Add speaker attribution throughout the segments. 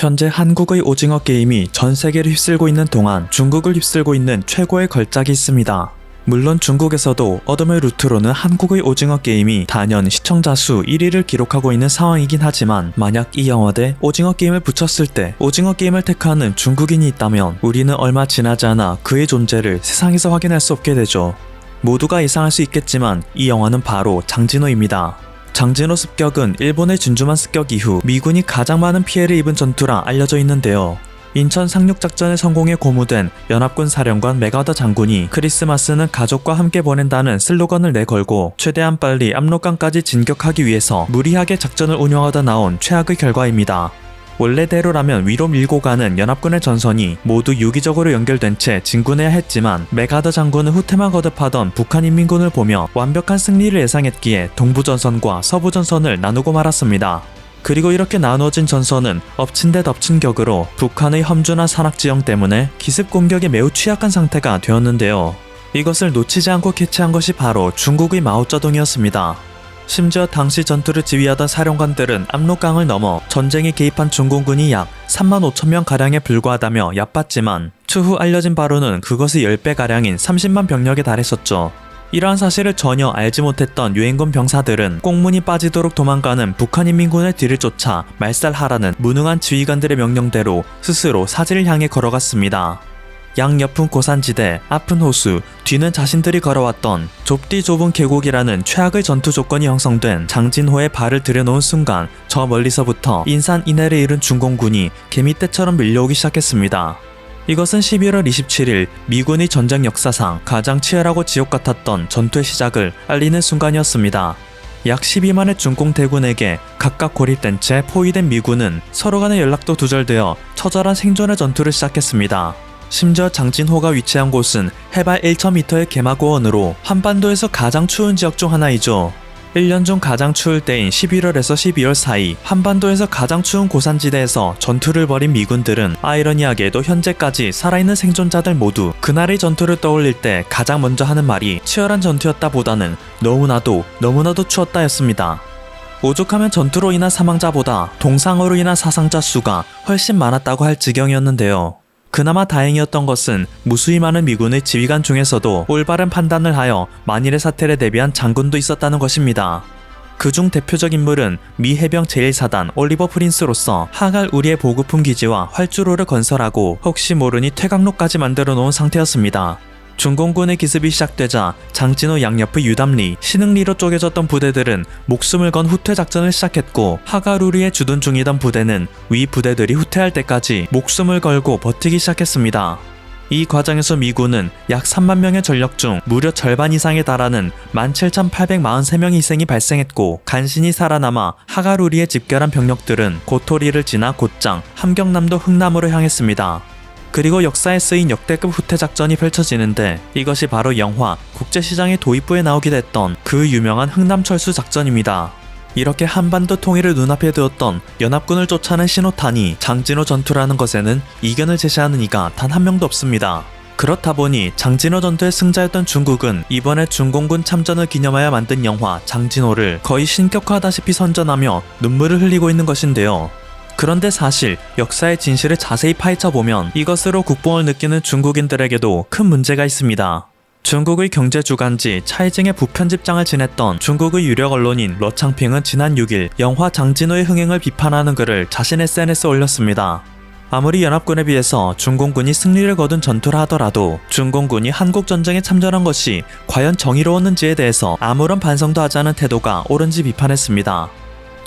Speaker 1: 현재 한국의 오징어 게임이 전 세계를 휩쓸고 있는 동안 중국을 휩쓸고 있는 최고의 걸작이 있습니다. 물론 중국에서도 어둠의 루트로는 한국의 오징어 게임이 단연 시청자 수 1위를 기록하고 있는 상황이긴 하지만 만약 이 영화에 오징어 게임을 붙였을 때 오징어 게임을 택하는 중국인이 있다면 우리는 얼마 지나지 않아 그의 존재를 세상에서 확인할 수 없게 되죠. 모두가 예상할 수 있겠지만 이 영화는 바로 장진호입니다. 장진호 습격은 일본의 진주만 습격 이후 미군이 가장 많은 피해를 입은 전투라 알려져 있는데요. 인천 상륙작전에 성공에 고무된 연합군 사령관 메가더 장군이 크리스마스는 가족과 함께 보낸다는 슬로건을 내걸고 최대한 빨리 압록강까지 진격하기 위해서 무리하게 작전을 운영하다 나온 최악의 결과입니다. 원래대로라면 위로 밀고 가는 연합군의 전선이 모두 유기적으로 연결된 채 진군해야 했지만 메가더 장군은 후퇴만 거듭하던 북한 인민군을 보며 완벽한 승리를 예상했기에 동부전선과 서부전선을 나누고 말았습니다. 그리고 이렇게 나누어진 전선은 엎친 데 덮친 격으로 북한의 험준한 산악 지형 때문에 기습 공격에 매우 취약한 상태가 되었는데요. 이것을 놓치지 않고 캐치한 것이 바로 중국의 마오쩌둥이었습니다. 심지어 당시 전투를 지휘하던 사령관들은 압록강을 넘어 전쟁에 개입한 중공군이 약 3만 5천 명 가량에 불과하다며 얕봤지만 추후 알려진 바로는 그것의 10배 가량인 30만 병력에 달했었죠. 이러한 사실을 전혀 알지 못했던 유엔군 병사들은 꽁문이 빠지도록 도망가는 북한 인민군의 뒤를 쫓아 말살하라는 무능한 지휘관들의 명령대로 스스로 사지를 향해 걸어갔습니다. 양옆은 고산지대, 앞은 호수, 뒤는 자신들이 걸어왔던 좁디 좁은 계곡이라는 최악의 전투 조건이 형성된 장진호의 발을 들여놓은 순간 저 멀리서부터 인산 인해를 잃은 중공군이 개미떼처럼 밀려오기 시작했습니다. 이것은 11월 27일 미군의 전쟁 역사상 가장 치열하고 지옥 같았던 전투의 시작을 알리는 순간이었습니다. 약 12만의 중공 대군에게 각각 고립된 채 포위된 미군은 서로 간의 연락도 두절되어 처절한 생존의 전투를 시작했습니다. 심지어 장진호가 위치한 곳은 해발 1,000m의 개마고원으로 한반도에서 가장 추운 지역 중 하나이죠. 1년 중 가장 추울 때인 11월에서 12월 사이 한반도에서 가장 추운 고산지대에서 전투를 벌인 미군들은 아이러니하게도 현재까지 살아있는 생존자들 모두 그날의 전투를 떠올릴 때 가장 먼저 하는 말이 치열한 전투였다 보다는 너무나도 너무나도 추웠다였습니다. 오죽하면 전투로 인한 사망자보다 동상으로 인한 사상자 수가 훨씬 많았다고 할 지경이었는데요. 그나마 다행이었던 것은 무수히 많은 미군의 지휘관 중에서도 올바른 판단을 하여 만일의 사태를 대비한 장군도 있었다는 것입니다. 그중 대표적 인물은 미 해병 제1사단 올리버 프린스로서 하갈 우리의 보급품 기지와 활주로를 건설하고 혹시 모르니 퇴각로까지 만들어 놓은 상태였습니다. 중공군의 기습이 시작되자 장진호 양옆의 유담리, 신흥리로 쪼개졌던 부대들은 목숨을 건 후퇴 작전을 시작했고 하가루리에 주둔 중이던 부대는 위 부대들이 후퇴할 때까지 목숨을 걸고 버티기 시작했습니다. 이 과정에서 미군은 약 3만 명의 전력 중 무려 절반 이상에 달하는 17,843명의 희생이 발생했고 간신히 살아남아 하가루리에 집결한 병력들은 고토리를 지나 곧장 함경남도 흥남으로 향했습니다. 그리고 역사에 쓰인 역대급 후퇴 작전이 펼쳐지는데 이것이 바로 영화 국제시장의 도입부에 나오게 됐던 그 유명한 흥남 철수 작전입니다. 이렇게 한반도 통일을 눈앞에 두었던 연합군을 쫓아낸 신호탄이 장진호 전투라는 것에는 이견을 제시하는 이가 단 한 명도 없습니다. 그렇다 보니 장진호 전투의 승자였던 중국은 이번에 중공군 참전을 기념하여 만든 영화 장진호를 거의 신격화다시피 선전하며 눈물을 흘리고 있는 것인데요. 그런데 사실 역사의 진실을 자세히 파헤쳐 보면 이것으로 국뽕을 느끼는 중국인들에게도 큰 문제가 있습니다. 중국의 경제 주간지 차이징의 부편집장을 지냈던 중국의 유력 언론인 러창핑은 지난 6일 영화 장진호의 흥행을 비판하는 글을 자신의 SNS에 올렸습니다. 아무리 연합군에 비해서 중공군이 승리를 거둔 전투라 하더라도 중공군이 한국 전쟁에 참전한 것이 과연 정의로웠는지에 대해서 아무런 반성도 하지 않은 태도가 옳은지 비판했습니다.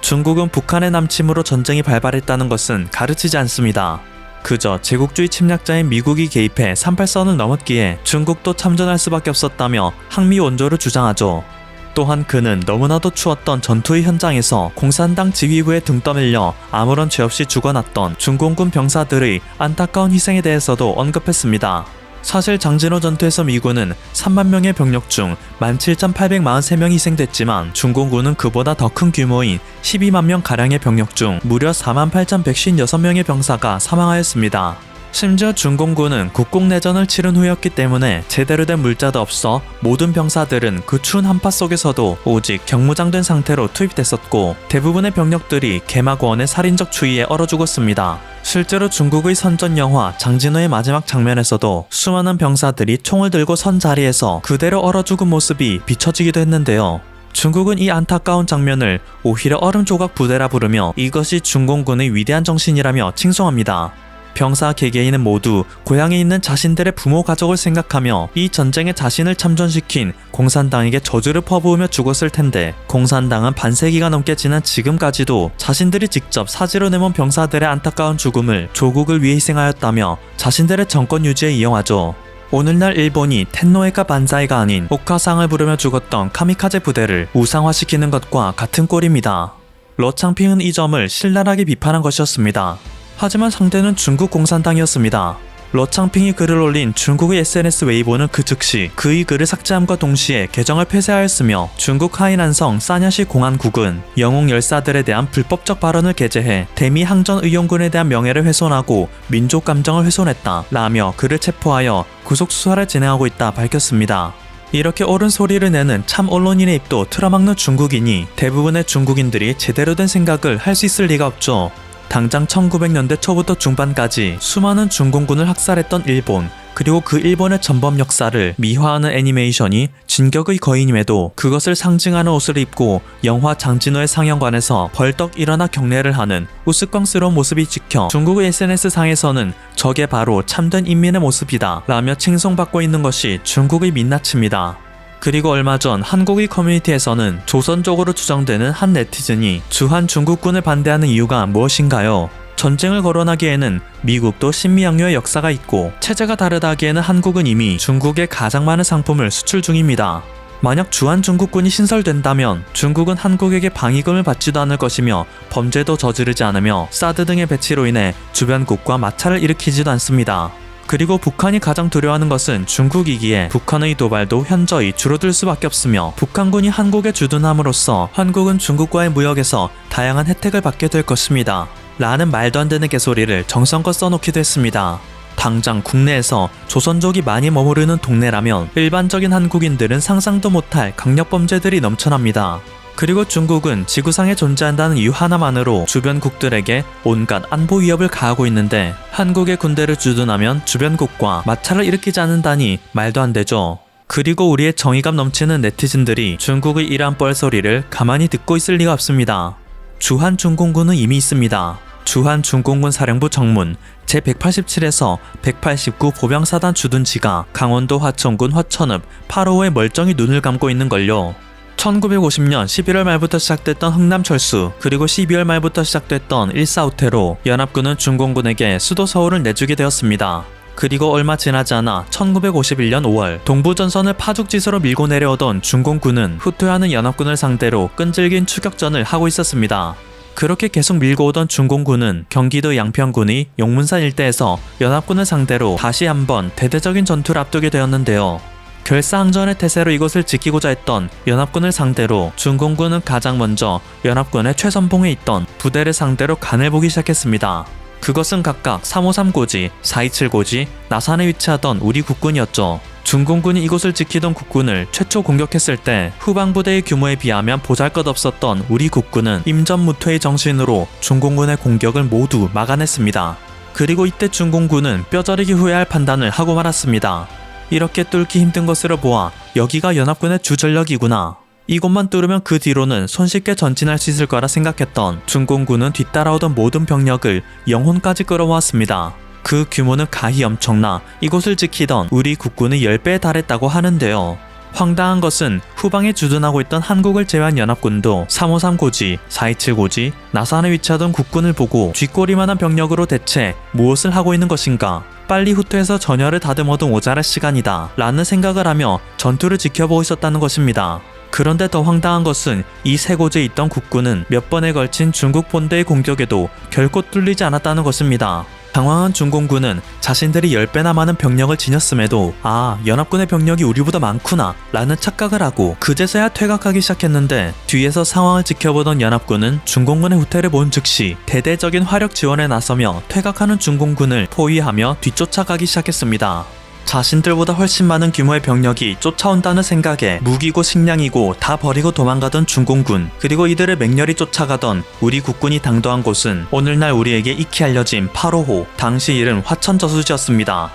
Speaker 1: 중국은 북한의 남침으로 전쟁이 발발했다는 것은 가르치지 않습니다. 그저 제국주의 침략자인 미국이 개입해 38선을 넘었기에 중국도 참전할 수밖에 없었다며 항미 원조를 주장하죠. 또한 그는 너무나도 추웠던 전투의 현장에서 공산당 지휘부에 등 떠밀려 아무런 죄 없이 죽어났던 중공군 병사들의 안타까운 희생에 대해서도 언급했습니다. 사실 장진호 전투에서 미군은 3만 명의 병력 중 17,843명이 희생됐지만 중공군은 그보다 더 큰 규모인 12만 명 가량의 병력 중 무려 48,156명의 병사가 사망하였습니다. 심지어 중공군은 국공내전을 치른 후였기 때문에 제대로 된 물자도 없어 모든 병사들은 그 추운 한파 속에서도 오직 경무장된 상태로 투입됐었고 대부분의 병력들이 개마고원의 살인적 추위에 얼어 죽었습니다. 실제로 중국의 선전 영화 장진호의 마지막 장면에서도 수많은 병사들이 총을 들고 선 자리에서 그대로 얼어 죽은 모습이 비춰지기도 했는데요. 중국은 이 안타까운 장면을 오히려 얼음 조각 부대라 부르며 이것이 중공군의 위대한 정신이라며 칭송합니다. 병사 개개인은 모두 고향에 있는 자신들의 부모 가족을 생각하며 이 전쟁에 자신을 참전시킨 공산당에게 저주를 퍼부으며 죽었을 텐데 공산당은 반세기가 넘게 지난 지금까지도 자신들이 직접 사지로 내몬 병사들의 안타까운 죽음을 조국을 위해 희생하였다며 자신들의 정권 유지에 이용하죠. 오늘날 일본이 텐노에가 반자이가 아닌 오카상을 부르며 죽었던 카미카제 부대를 우상화시키는 것과 같은 꼴입니다. 러창핑은 이 점을 신랄하게 비판한 것이었습니다. 하지만 상대는 중국 공산당이었습니다. 러창핑이 글을 올린 중국의 SNS 웨이보는 그 즉시 그의 글을 삭제함과 동시에 계정을 폐쇄하였으며 중국 하이난성 사냐시 공안국은 영웅 열사들에 대한 불법적 발언을 게재해 대미 항전 의용군에 대한 명예를 훼손하고 민족 감정을 훼손했다 라며 그를 체포하여 구속 수사를 진행하고 있다 밝혔습니다. 이렇게 옳은 소리를 내는 참 언론인의 입도 틀어막는 중국인이 대부분의 중국인들이 제대로 된 생각을 할 수 있을 리가 없죠. 당장 1900년대 초부터 중반까지 수많은 중공군을 학살했던 일본, 그리고 그 일본의 전범 역사를 미화하는 애니메이션이 진격의 거인임에도 그것을 상징하는 옷을 입고 영화 장진호의 상영관에서 벌떡 일어나 경례를 하는 우스꽝스러운 모습이 찍혀 중국의 SNS 상에서는 저게 바로 참된 인민의 모습이다 라며 칭송받고 있는 것이 중국의 민낯입니다. 그리고 얼마 전 한국의 커뮤니티에서는 조선족으로 추정되는 한 네티즌이 주한 중국군을 반대하는 이유가 무엇인가요? 전쟁을 거론하기에는 미국도 신미양요의 역사가 있고 체제가 다르다 하기에는 한국은 이미 중국에 가장 많은 상품을 수출 중입니다. 만약 주한 중국군이 신설된다면 중국은 한국에게 방위금을 받지도 않을 것이며 범죄도 저지르지 않으며 사드 등의 배치로 인해 주변국과 마찰을 일으키지도 않습니다. 그리고 북한이 가장 두려워하는 것은 중국이기에 북한의 도발도 현저히 줄어들 수밖에 없으며 북한군이 한국에 주둔함으로써 한국은 중국과의 무역에서 다양한 혜택을 받게 될 것입니다. 라는 말도 안 되는 개소리를 정성껏 써놓기도 했습니다. 당장 국내에서 조선족이 많이 머무르는 동네라면 일반적인 한국인들은 상상도 못할 강력범죄들이 넘쳐납니다. 그리고 중국은 지구상에 존재한다는 이유 하나만으로 주변국들에게 온갖 안보 위협을 가하고 있는데 한국의 군대를 주둔하면 주변국과 마찰을 일으키지 않는다니 말도 안 되죠. 그리고 우리의 정의감 넘치는 네티즌들이 중국의 이러한 뻘소리를 가만히 듣고 있을 리가 없습니다. 주한 중공군은 이미 있습니다. 주한 중공군 사령부 정문 제187에서 189 보병사단 주둔지가 강원도 화천군 화천읍 8호에 멀쩡히 눈을 감고 있는 걸요. 1950년 11월 말부터 시작됐던 흥남철수 그리고 12월 말부터 시작됐던 일사후퇴로 연합군은 중공군에게 수도 서울을 내주게 되었습니다. 그리고 얼마 지나지 않아 1951년 5월 동부전선을 파죽지세로 밀고 내려오던 중공군은 후퇴하는 연합군을 상대로 끈질긴 추격전을 하고 있었습니다. 그렇게 계속 밀고 오던 중공군은 경기도 양평군의 용문산 일대에서 연합군을 상대로 다시 한번 대대적인 전투를 앞두게 되었는데요. 결사항전의 태세로 이곳을 지키고자 했던 연합군을 상대로 중공군은 가장 먼저 연합군의 최선봉에 있던 부대를 상대로 간을 보기 시작했습니다. 그것은 각각 353고지, 427고지, 나산에 위치하던 우리 국군이었죠. 중공군이 이곳을 지키던 국군을 최초 공격했을 때 후방부대의 규모에 비하면 보잘것없었던 우리 국군은 임전무퇴의 정신으로 중공군의 공격을 모두 막아냈습니다. 그리고 이때 중공군은 뼈저리기 후회할 판단을 하고 말았습니다. 이렇게 뚫기 힘든 것으로 보아 여기가 연합군의 주전력이구나. 이곳만 뚫으면 그 뒤로는 손쉽게 전진할 수 있을 거라 생각했던 중공군은 뒤따라오던 모든 병력을 영혼까지 끌어모았습니다. 그 규모는 가히 엄청나 이곳을 지키던 우리 국군의 10배에 달했다고 하는데요. 황당한 것은 후방에 주둔하고 있던 한국을 제외한 연합군도 353 고지, 427 고지, 나산에 위치하던 국군을 보고 쥐꼬리만한 병력으로 대체 무엇을 하고 있는 것인가? 빨리 후퇴해서 전열을 다듬어도 모자랄 시간이다. 라는 생각을 하며 전투를 지켜보고 있었다는 것입니다. 그런데 더 황당한 것은 이세 곳에 있던 국군은 몇 번에 걸친 중국 본대의 공격에도 결코 뚫리지 않았다는 것입니다. 당황한 중공군은 자신들이 10배나 많은 병력을 지녔음에도 아 연합군의 병력이 우리보다 많구나 라는 착각을 하고 그제서야 퇴각하기 시작했는데 뒤에서 상황을 지켜보던 연합군은 중공군의 후퇴를 본 즉시 대대적인 화력 지원에 나서며 퇴각하는 중공군을 포위하며 뒤쫓아가기 시작했습니다. 자신들보다 훨씬 많은 규모의 병력이 쫓아온다는 생각에 무기고 식량이고 다 버리고 도망가던 중공군 그리고 이들을 맹렬히 쫓아가던 우리 국군이 당도한 곳은 오늘날 우리에게 익히 알려진 8호호 당시 이름 화천저수지였습니다.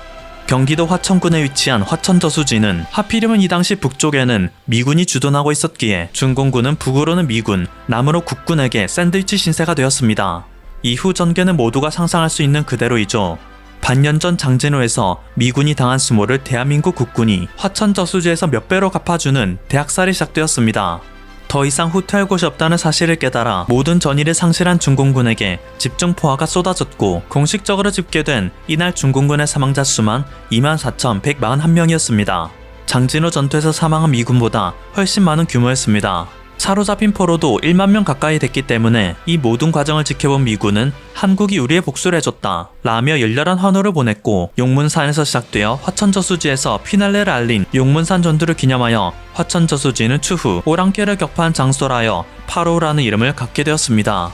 Speaker 1: 경기도 화천군에 위치한 화천저수지는 하필이면 이 당시 북쪽에는 미군이 주둔하고 있었기에 중공군은 북으로는 미군, 남으로 국군에게 샌드위치 신세가 되었습니다. 이후 전개는 모두가 상상할 수 있는 그대로이죠. 반년 전 장진호에서 미군이 당한 수모를 대한민국 국군이 화천저수지에서 몇 배로 갚아주는 대학살이 시작되었습니다. 더 이상 후퇴할 곳이 없다는 사실을 깨달아 모든 전의를 상실한 중공군에게 집중 포화가 쏟아졌고 공식적으로 집계된 이날 중공군의 사망자 수만 24,141명이었습니다. 장진호 전투에서 사망한 미군보다 훨씬 많은 규모였습니다. 사로잡힌 포로도 1만 명 가까이 됐기 때문에 이 모든 과정을 지켜본 미군은 한국이 우리의 복수를 해줬다 라며 열렬한 환호를 보냈고 용문산에서 시작되어 화천저수지에서 피날레를 알린 용문산 전투를 기념하여 화천저수지는 추후 오랑캐를 격파한 장소라여 8호라는 이름을 갖게 되었습니다.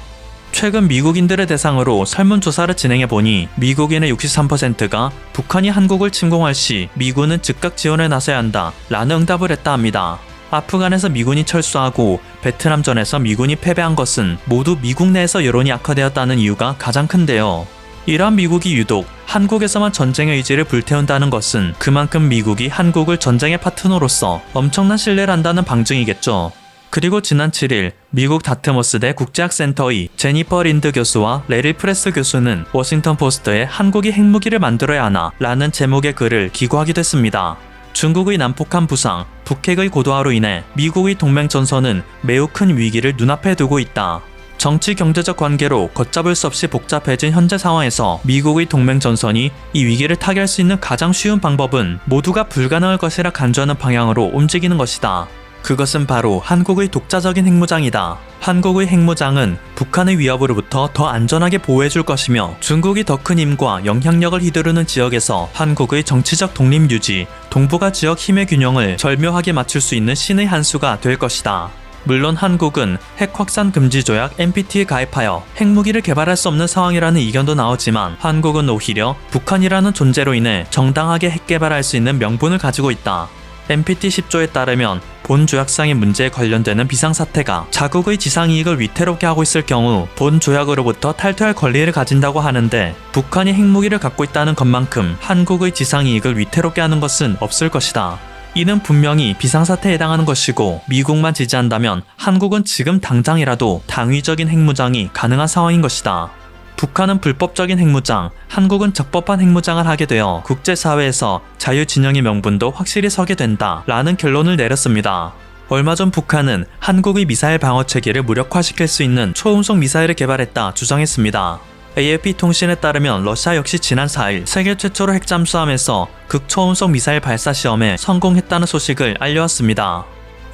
Speaker 1: 최근 미국인들을 대상으로 설문조사를 진행해보니 미국인의 63%가 북한이 한국을 침공할 시 미군은 즉각 지원에 나서야 한다 라는 응답을 했다 합니다. 아프간에서 미군이 철수하고 베트남전에서 미군이 패배한 것은 모두 미국 내에서 여론이 악화되었다는 이유가 가장 큰데요. 이러한 미국이 유독 한국에서만 전쟁의 의지를 불태운다는 것은 그만큼 미국이 한국을 전쟁의 파트너로서 엄청난 신뢰를 한다는 방증이겠죠. 그리고 지난 7일 미국 다트머스대 국제학센터의 제니퍼 린드 교수와 레리 프레스 교수는 워싱턴 포스트에 한국이 핵무기를 만들어야 하나 라는 제목의 글을 기고하기도 했습니다. 중국의 난폭한 부상, 북핵의 고도화로 인해 미국의 동맹 전선은 매우 큰 위기를 눈앞에 두고 있다. 정치 경제적 관계로 걷잡을 수 없이 복잡해진 현재 상황에서 미국의 동맹 전선이 이 위기를 타개할 수 있는 가장 쉬운 방법은 모두가 불가능할 것이라 간주하는 방향으로 움직이는 것이다. 그것은 바로 한국의 독자적인 핵무장이다. 한국의 핵무장은 북한의 위협으로부터 더 안전하게 보호해줄 것이며 중국이 더 큰 힘과 영향력을 휘두르는 지역에서 한국의 정치적 독립 유지, 동북아 지역 힘의 균형을 절묘하게 맞출 수 있는 신의 한 수가 될 것이다. 물론 한국은 핵 확산 금지 조약 NPT에 가입하여 핵무기를 개발할 수 없는 상황이라는 의견도 나오지만 한국은 오히려 북한이라는 존재로 인해 정당하게 핵 개발할 수 있는 명분을 가지고 있다. NPT 10조에 따르면 본 조약상의 문제에 관련되는 비상사태가 자국의 지상이익을 위태롭게 하고 있을 경우 본 조약으로부터 탈퇴할 권리를 가진다고 하는데 북한이 핵무기를 갖고 있다는 것만큼 한국의 지상이익을 위태롭게 하는 것은 없을 것이다. 이는 분명히 비상사태에 해당하는 것이고 미국만 지지한다면 한국은 지금 당장이라도 당위적인 핵무장이 가능한 상황인 것이다. 북한은 불법적인 핵무장, 한국은 적법한 핵무장을 하게 되어 국제사회에서 자유진영의 명분도 확실히 서게 된다 라는 결론을 내렸습니다. 얼마 전 북한은 한국의 미사일 방어 체계를 무력화시킬 수 있는 초음속 미사일을 개발했다 주장했습니다. AFP 통신에 따르면 러시아 역시 지난 4일 세계 최초로 핵 잠수함에서 극초음속 미사일 발사 시험에 성공했다는 소식을 알려왔습니다.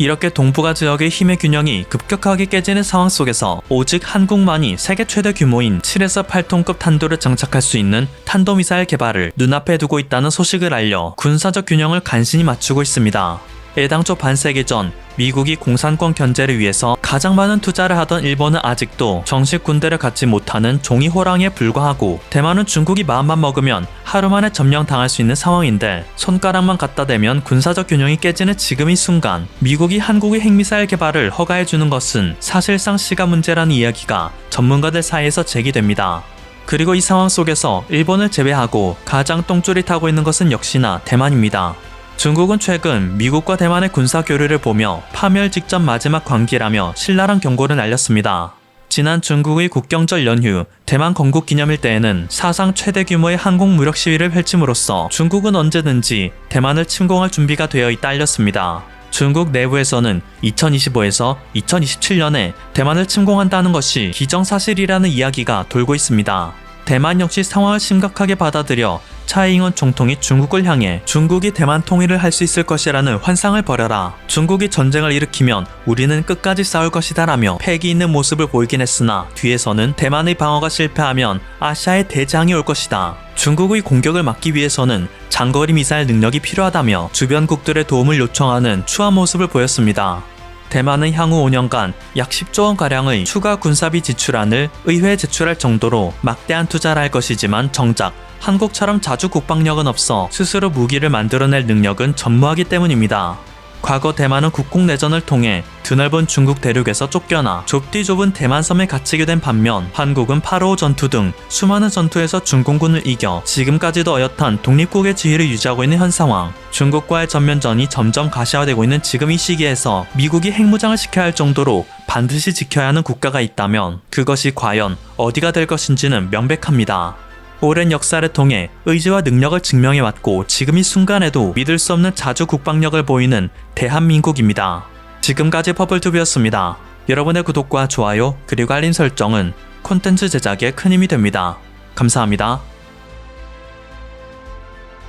Speaker 1: 이렇게 동북아 지역의 힘의 균형이 급격하게 깨지는 상황 속에서 오직 한국만이 세계 최대 규모인 7에서 8톤급 탄도를 장착할 수 있는 탄도미사일 개발을 눈앞에 두고 있다는 소식을 알려 군사적 균형을 간신히 맞추고 있습니다. 애당초 반세기 전 미국이 공산권 견제를 위해서 가장 많은 투자를 하던 일본은 아직도 정식 군대를 갖지 못하는 종이 호랑이에 불과하고 대만은 중국이 마음만 먹으면 하루 만에 점령당할 수 있는 상황인데 손가락만 갖다 대면 군사적 균형이 깨지는 지금 이 순간 미국이 한국의 핵미사일 개발을 허가해주는 것은 사실상 시간 문제라는 이야기가 전문가들 사이에서 제기됩니다. 그리고 이 상황 속에서 일본을 제외하고 가장 똥줄이 타고 있는 것은 역시나 대만입니다. 중국은 최근 미국과 대만의 군사 교류를 보며 파멸 직전 마지막 관계라며 신랄한 경고를 날렸습니다. 지난 중국의 국경절 연휴 대만 건국 기념일 때에는 사상 최대 규모의 항공 무력 시위를 펼침으로써 중국은 언제든지 대만을 침공할 준비가 되어 있다 알렸습니다. 중국 내부에서는 2025에서 2027년에 대만을 침공한다는 것이 기정사실이라는 이야기가 돌고 있습니다. 대만 역시 상황을 심각하게 받아들여 차이잉원 총통이 중국을 향해 중국이 대만 통일을 할 수 있을 것이라는 환상을 버려라. 중국이 전쟁을 일으키면 우리는 끝까지 싸울 것이다라며 패기 있는 모습을 보이긴 했으나 뒤에서는 대만의 방어가 실패하면 아시아의 대장이 올 것이다. 중국의 공격을 막기 위해서는 장거리 미사일 능력이 필요하다며 주변국들의 도움을 요청하는 추한 모습을 보였습니다. 대만은 향후 5년간 약 10조 원 가량의 추가 군사비 지출안을 의회에 제출할 정도로 막대한 투자를 할 것이지만 정작 한국처럼 자주 국방력은 없어 스스로 무기를 만들어낼 능력은 전무하기 때문입니다. 과거 대만은 국공내전을 통해 드넓은 중국 대륙에서 쫓겨나 좁디 좁은 대만섬에 갇히게 된 반면 한국은 8.5 전투 등 수많은 전투에서 중공군을 이겨 지금까지도 어엿한 독립국의 지위를 유지하고 있는 현 상황. 중국과의 전면전이 점점 가시화되고 있는 지금 이 시기에서 미국이 핵무장을 시켜야 할 정도로 반드시 지켜야 하는 국가가 있다면 그것이 과연 어디가 될 것인지는 명백합니다. 오랜 역사를 통해 의지와 능력을 증명해왔고 지금 이 순간에도 믿을 수 없는 자주 국방력을 보이는 대한민국입니다. 지금까지 퍼블투비였습니다. 여러분의 구독과 좋아요 그리고 알림 설정은 콘텐츠 제작에 큰 힘이 됩니다. 감사합니다.